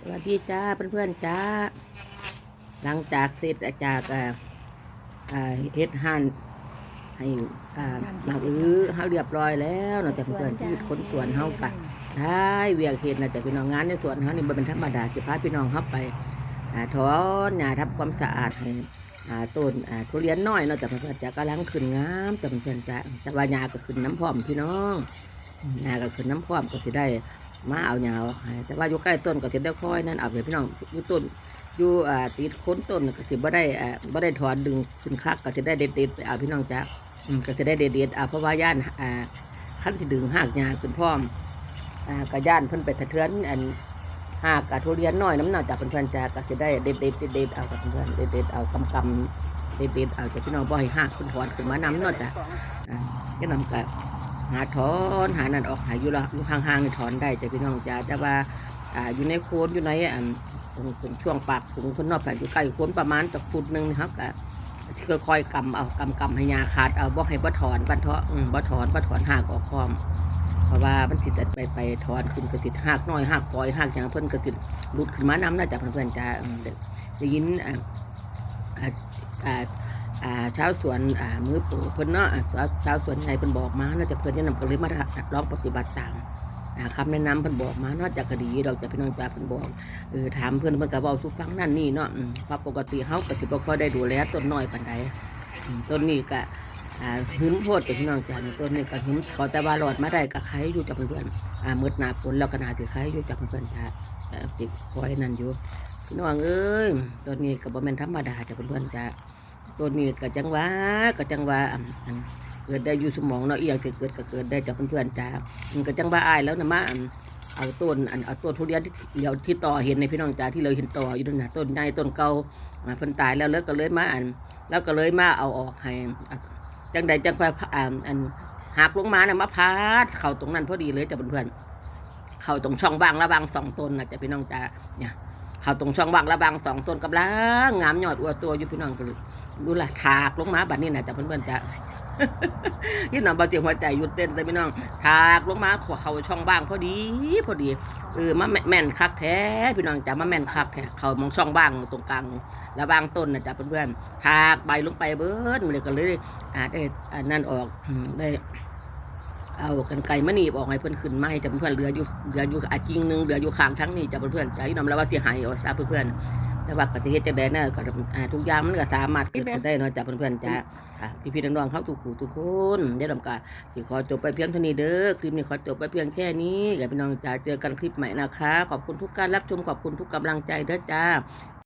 สวัสดีจ้าเพื่อนๆจ้า หลังจากเสร็จจากเฮ็ดหันให้อ่ามาอื้อเฮาเรียบร้อยแล้วเนาะแต่เพื่อนๆที่คนสวนเฮากะได้เวียกเฮ็ดนะแต่พี่น้องงานในสวนเฮานี่บ่เป็นธรรมดาสิพาพี่น้องเฮาไปถอนหญ้าทำความสะอาดให้ต้นทุเรียนน้อยเนาะแต่เพื่อนๆจะกำลังขึ้นงามแต่เพื่อนๆจะแต่ว่าหญ้าก็ขึ้นน้ำพร้อมพี่น้องหญ้าก็ขึ้นน้ำพร้อมก็สิได้ มาเอายาวให้แต่ว่าอยู่ใกล้ต้นก็จะได้ค่อยนั่นเอาเดี๋ยวพี่น้องอยู่ต้นอยู่อ่าติดค้นต้นก็สิบ่ได้อ่าบ่ได้ถอนดึงขึ้นคักก็จะได้เด็ดเด็ดเอาพี่น้องจ้ะอืมก็จะได้เด็ดเด็ดเอาเพราะว่าย่านอ่าขั้นที่ดึงหากยาขึ้นพร้อมอ่าก็ย่านเพิ่นไปสะเทือนอันหากกะทุเรียนน้อยน้ำหนักจากเพื่อนๆจ้ะก็จะได้เด็ดเด็ดๆเด็ดเอากับเพื่อนเด็ดเด็ดเอากำกำเด็ดเด็ดเอาจากพี่น้องบ่ให้หากขึ้นถอนขึ้นมาน้ำเนาะจ้ะอ่าก็นำกับ หาถอนหานั่นออกหาอยู่ละอยู่ห่างๆนี่ถอนได้แต่พี่น้องจ๋าแต่ว่าอ่าอยู่ในโคนอยู่ในอ่าช่วงปากถุงคนนอกแผ่นอยู่ใกล้โคนประมาณจากฟุตหนึ่งนะครับก็ค่อยกำเอากำกำให้ยาขาดเอาบ่ให้บ่ถอนบ่เถาะบ่ถอนบ่ถอนหากออกพร้อมเพราะว่ามันสิจะไปไปถอนขึ้นก็สิหักน้อยหักปล่อยหักอย่างเพิ่นก็สิหลุดขึ้นมาน้ำน่าจะเพื่อนๆจ้าอืมได้ได้ยินอ่าอ่าอ่าอ่า ชาวสวนมือปูเพิ่นเนาะชาวชาวสวนไงเพิ่นบอกมาน่าจะเพิ่นแนะนำก็เลยมาลองปฏิบัติตามอ่าคำแนะนำเพิ่นบอกมานาะจากคดีดอกจากพี่น้องจ้าเพิ่นบอกเออถามเพิ่นเพิ่นก็เว้าสู่ฟังนั่นนี่เนาะเพราะปกติเฮาก็สิบ่ค่อยได้ดูแลต้นน้อยปานใดต้นนี้ก็อ่าหึมโพดกับพี่น้องจ้าต้นนี้ก็หึมขอแต่ว่ารอดมาได้ก็ใครอยู่จากเพื่อนๆอ่ามืดหน้าฝนแล้วก็น่าสิใครอยู่จากเพื่อนๆจ้าต่ติดคอยนั่นอยู่พี่น้องเอ้ยต้นนี้ก็บ่แม่นธรรมดาจากเพื่อนๆจ้า ตัวนี้ก็จังว่าก็จังว่าอันเกิดได้อยู่สมองเนาะอีหยังสิเกิดก็เกิดได้จากเพื่อนๆจ้ามันก็จังว่าอายแล้วนะมาอันเอาต้นอันเอาต้นทุเรียนที่เดี๋ยวที่ต่อเห็นในพี่น้องจ้าที่เราเห็นต่ออยู่นั่นนะต้นใหญ่ต้นเก่าอ่าเพิ่นตายแล้วแล้วก็เลยมาอัน แล้วก็เลยมาเอาออกให้จังใดจังไฟอ่าอันหักลงมาเน่ะมาพาดเข้าตรงนั้นพอดีเลยจ้ะเพื่อนๆเข้าตรงช่องว่างระหว่างสองต้นนะจ้ะพี่น้องจ้าเนี่ยเข้าตรงช่องว่างระหว่างสองต้นกับล้างงามยอดอัวตัวอยู่พี่น้องก็เลย ดูล่ะถากลงมาบัดนี้นะจ้ะเพื่อนๆจ้ะยี่หนอมบาเจียงหัวใจหยุดเต้นเลยพี่น้องถากลงมาขวเขาช่องบ้างพอดีพอดีเออมาแม่นคักแท้พี่น้องจ้ะมาแม่นคักแท้เขามองช่องบ้างตรงกลางระหว่างต้นนะจ้ะเพื่อนๆถากใบลงไปเบิดมันเลยก็เลยอ่าได้อ่านั่นออกได้เอากันไก่มาหนีบออกให้เพื่อนขึ้นไมาให้จ้ะเพื่อนๆเหลืออยู่เหลืออยู่อาจริงหนึงเหลืออยู่ข้างทั้งนี้จ้ะเพื่อนๆจ้ะยี่หนอมแล้วว่าเสียหายเอาซะเพื่อนๆ แต่ว่าก็สิเฮ็ดจังได๋นะก็อ่าทุกอย่างมันก็สามารถเกิดขึ้นได้เนาะจ้ะเพื่อนๆจ้ะค่ะพี่ๆน้องๆเข้าทุกคู่ทุกคนเดี๋ยวดำกาสิขอจบไปเพียงเท่านี้เด้อคลิปนี้ขอจบไปเพียงแค่นี้อย่าพี่น้องจ้าเจอกันคลิปใหม่นะคะ ขอบคุณทุกการรับชมขอบคุณทุกกำลังใจเด้อจ้า